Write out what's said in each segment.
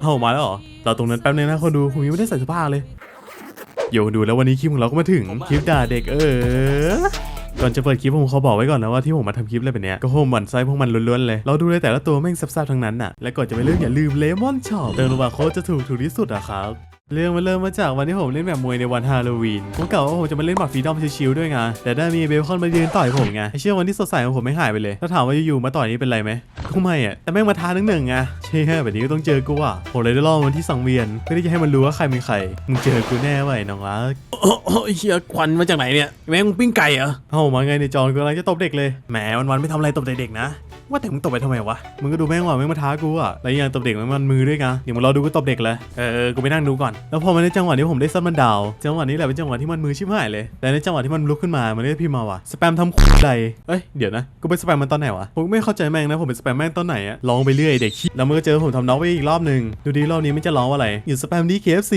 เอ้ามาแล้วเหรอเราตรงนั้นแป๊บนึงนะคนดูผมยังไม่ได้ใส่เสื้อผ้าเลยโยดูแล้ววันนี้คลิปของเราก็มาถึงคลิปด่าเด็กเออก่อนจะเปิดคลิปผมขอบอกไว้ก่อนนะว่าที่ผมมาทำคลิปอะไรแบบนี้ก็โฮมหมันไส้พวกมันล้วนๆเลย เราดูเลยแต่ละตัวแม่งซับๆทั้งนั้นน่ะและก่อนจะไปเรื่องอย่าลืมเลมอนช็อปเติมระหว่าโค้ดจะถูกถูกที่สุดอะครับ เรื่องมันเริ่มมาจากวันที่ผมเล่นแบบมวยในวันฮาโลวีน ผมกล่าวว่าผมจะมาเล่นบัตรฟรีดอมชิวๆด้วยไง แต่ได้มีเบลคอนมายืนต่อยผมไงไอ้เชื่อวันที่สดใสของผมไม่หายไปเลย ถ้าถามว่าอยู่ๆมาต่อยนี่เป็นไรไหมก็ไม่อะแต่แม่งมาท้าหนึ่งหนึ่งๆไงเชื่อแบบนี้ก็ต้องเจอกูอะ ผมเลยได้รอวันที่สังเวียนเพื่อที่จะให้มันรู้ว่าใครเป็นใคร มึงเจอกูแน่ไว้ยน้องรักโอ้โหเฮียควันมาจากไหนเนี่ย แม่งปิ้งไก่เหรอเอ้ามาไงในยจอนกูกำลังจะตบเด็กเลย แหมวันๆไม่ทำอะไรตบเด็กๆนะ ว่าแต่มึงตบไปทำไมวะ มึงก็ดูแม่งว่าแม่งมาท้ากูอะแล้วยังตบเด็กมันมือด้วยไงเดี๋ยวมึงรอดูกูตบเด็กเลย เออกูไปนั่งดูก่อน แล้วพอมาในจังหวะนี้ผมได้ซัดมันดาว จังหวะนี้แหละเป็นจังหวะที่มันมือชิบหายเลย แต่ในจังหวะที่มันลุกขึ้นมามันได้พิมพ์มาว่ะ สแปมทำคุใดเอ้ยเดี๋ยวนะกูไปสแปมมันตอนไหนวะ ผมไม่เข้าใจแม่งนะผมเป็นสแปมแม่งตอนไหนอะลองไปเรื่อยเด็กขี้แล้วมันก็เจอผมทำน็อกไปอีกรอบหนึ่งดูดีรอบนี้มันจะร้องอะไรอยู่สแปมดี KFC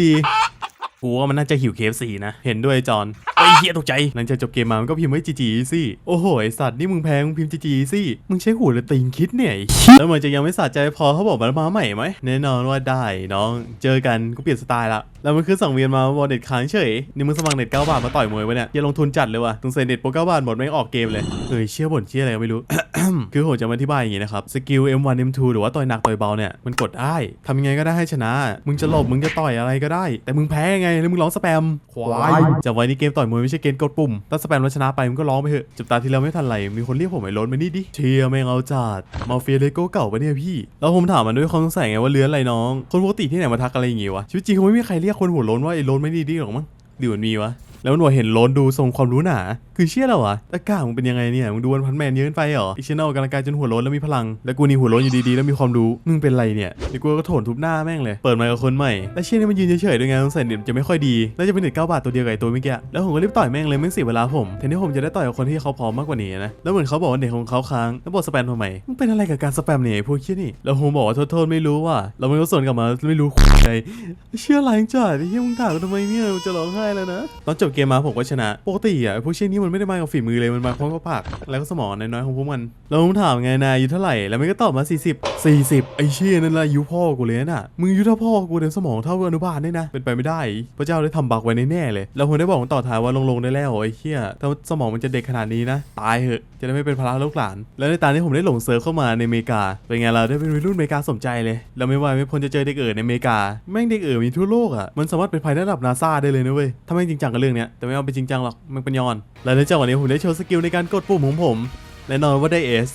กูว่ามันน่าจะหิว KFC นะ เห็นด้วยจอน อ้เฮียตกใจ หลังจากจบเกมมามันก็พิมพ์ไว้จีจีสิโอ้โหไอสัตว์นี่มึงแพงมึงพิมพ์จีจีสิมึงใช้หูหรือตีนคิดเนี่ยไอ้แล้วเหมือนจะยังไม่สะใจพอเขาบอกมันมาใหม่ไหมแน่นอนว่าได้น้องเจอกันก็เปลี่ยนสไตล์ละแล้วมันคือสั่งเวียนมาบอลเน็ตค้างเฉยนี่มึงสมัครเน็ต9บาทมาต่อยมวยวะเนี่ยอย่าลงทุนจัดเลยว่ะต้องใส่เน็ตโปร9บาทหมดไม่ออกเกมเลยเฮ้ยเชี่ยบ่นเชี่ยอะไรก็ไม่รู้ คือผมจะมาอธิบายอย่างงี้นะครับสกิล M1 M2 หรือว่าต่อยหนักต่อยเบาเนี่ยมันกดได้ทำยังไงก็ได้ให้ชนะ มึงจะหลบมึงจะต่อยอะไรก็ได้ แต่มึงแพ้ไงแล้วมึงร้องสแปมควายจำไว้นี่เกมต่อยมวยไม่ใช่เกมกดปุ่ม ถ้าสแปมแล้วชนะไปมึงก็ร้องไปเถอะจับตาทีแล้วไม่ทันไร มีคนเรียกผมไอ้ล้นมานี่ดิ เชียร์แม่งเอาจัด มาเฟียเลโก้เก่าปะเนี่ยพี่ แล้วผมถามมันด้วยความสงสัยไงว่าเลื้อนอะไรน้อง คนปกติที่ไหนมาทักอะไรอย่างงี้วะ ชีวิตจริงคงไม่มีใครเรียกคนหัวล้นว่าไอ้ล้นไม่ดีดีหรอกมั้งดีกว่ามีวะ แล้วมันบอกเห็นโล้นดูทรงความรู้หนา คือเชื่อแล้ววะตะกร้ามึงเป็นยังไงเนี่ย มึงดูวันพันแมนเยอะไปเหรออีชแนลกำลังกายจนหัวโล้นแล้วมีพลัง แล้วกูนี่หัวโล้นอยู่ดีๆแล้วมีความรู้ มึงเป็นไรเนี่ยเดี๋ยวกูก็โถนทุบหน้าแม่งเลย เปิดไมค์กับคนใหม่ แล้วเชี่ยนี่มันยืนเฉยๆด้วยไงสงสัยเน็ตจะไม่ค่อยดี น่าจะเป็นเน็ตเก้าบาทตัวเดียวกับไอ้ตัวเมื่อกี้ แล้วผมก็รีบต่อยแม่งเลยแม่งเสียเวลาผมแทนที่ผมจะได้ต่อยกับคนที่เขาพร้อมมากกว่านี้นะ แล้วเหมือนเขาบอกว่าเน็ตของเขาค้าง แล้วบอกสแปมทำไมมึงเป็นอะไรกับการสแปมเนี่ยพวกเชี่ยนี่ แล้วผมบอกว่าโทษๆไม่รู้ว่ะแล้วมันก็สวนกลับมาไม่รู้ใครเชื่ออะไรจัดไอ้เหี้ยมึงด่ากูทำไมเนี่ยจะร้องไห้แล้วนะตอนจบเกมมาผมก็ชนะ ปกติอะพวกเช่นนี้มันไม่ได้มากับฝีมือเลย มันมาพร้อมกับปากแล้วก็สมองน้อยๆของพวกมันแล้วผมถามไงนายอายุเท่าไหร่ แล้วมันก็ตอบมา 40 40 ไอ้เชี่ยนั่นละอายุพ่อกูเลยน่ะ มึงอายุเท่าพ่อกูแต่สมองเท่าอนุบาลเนี่ยนะ เป็นไปไม่ได้ พระเจ้าได้ทำบักไว้แน่ๆเลยแล้วผมได้บอกมันต่อท้ายว่าลงๆได้แล้วไอ้เชี่ยถ้าสมองมันจะเด็กขนาดนี้นะ ตายเหอะ จะได้ไม่เป็นภาระลูกหลาน แล้วในตอนนี้ผมได้หลงเซิร์ฟเข้ามาในอเมริกา เป็นไงเราได้เป็นวัยรุ่นอเมริกาสมใจเลยแล้วไม่ว่าไม่พ้นจะเจอเด็กเอ๋อในอเมริกา แม่งเด็กเอ๋อมีทั่วโลกอะ มันสามารถเป็นภัยระดับนาซาได้เลยนะเว้ยถ้าไม่จริงจังกับเรื่องเนี้ยแต่ไม่เอาไปจริงจังหรอกมันเป็นยอน และในจังหวะนี้ผมได้โชว์สกิลในการกดปุ่มของผมแน่นอนว่าได้เอส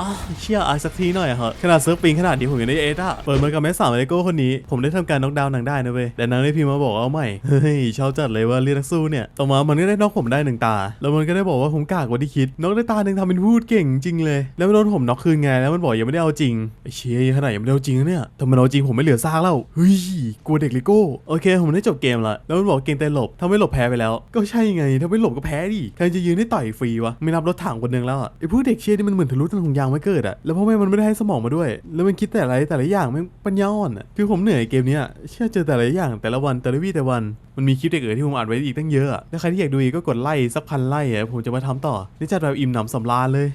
อ้าวเชี่ยอายสักทีหน่อยอะครับขนาดเซิร์ฟปิงขนาดนี้ผมยังได้เอสอะเปิดมากับแม่สาวเลโก้คนนี้ ผมได้ทำการน็อกดาวน์นางได้นะเว้ยแต่นางได้พิมพ์มาบอกเอาใหม่เฮ้ยชอบจัดเลยว่าเรียกนักสู้เนี่ยต่อมามันก็ได้น็อกผมได้หนึ่งตา แล้วมันก็ได้บอกว่าผมกากกว่าที่คิดน็อกได้ตาหนึ่งทำเป็นพูดเก่งจริงเลย แล้วมันโดนผมน็อกคืนไงแล้วมันบอกยังไม่ได้เอาจริงไอ้เชี่ยขนาดยังไม่ได้เอาจริงเนี่ยถ้ามันเอาจริงผมไม่เหลือซากแล้วเฮ้ยกลัวเด็กเลโก้โอเค ผมได้จบเกมละแล้วมันบอกเก่งแต่หลบถ้าไม่หลบแพ้ไปแล้ว ก็ใช่ไงถ้าไม่หลบก็แพ้ดิใครจะยืนให้ต่อยฟรีวะไม่นับรถถังคนนึงแล้วอะไอ้พวกเด็กเชี่ยนี่มันเหมือนทะลุทะลงยางไม่เกิดอะแล้วพ่อแม่มันไม่ได้ให้สมองมาด้วย แล้วมันคิดแต่อะไรแต่ละอย่างมันปัญญาอ่อนอะคือผมเหนื่อยเกมเนี้ยเชื่อเจอแต่ละอย่างแต่ละวันแต่ละวี่แต่วันมันมีคลิปเด็กเอ๋อที่ผมอัดไว้อีกตั้งเยอะแล้วใครที่อยากดูอีกก็กดไลค์สักพันไล่อะผมจะมาทำต่อนี่จัดแบบอิ่มหนำสำราญเลย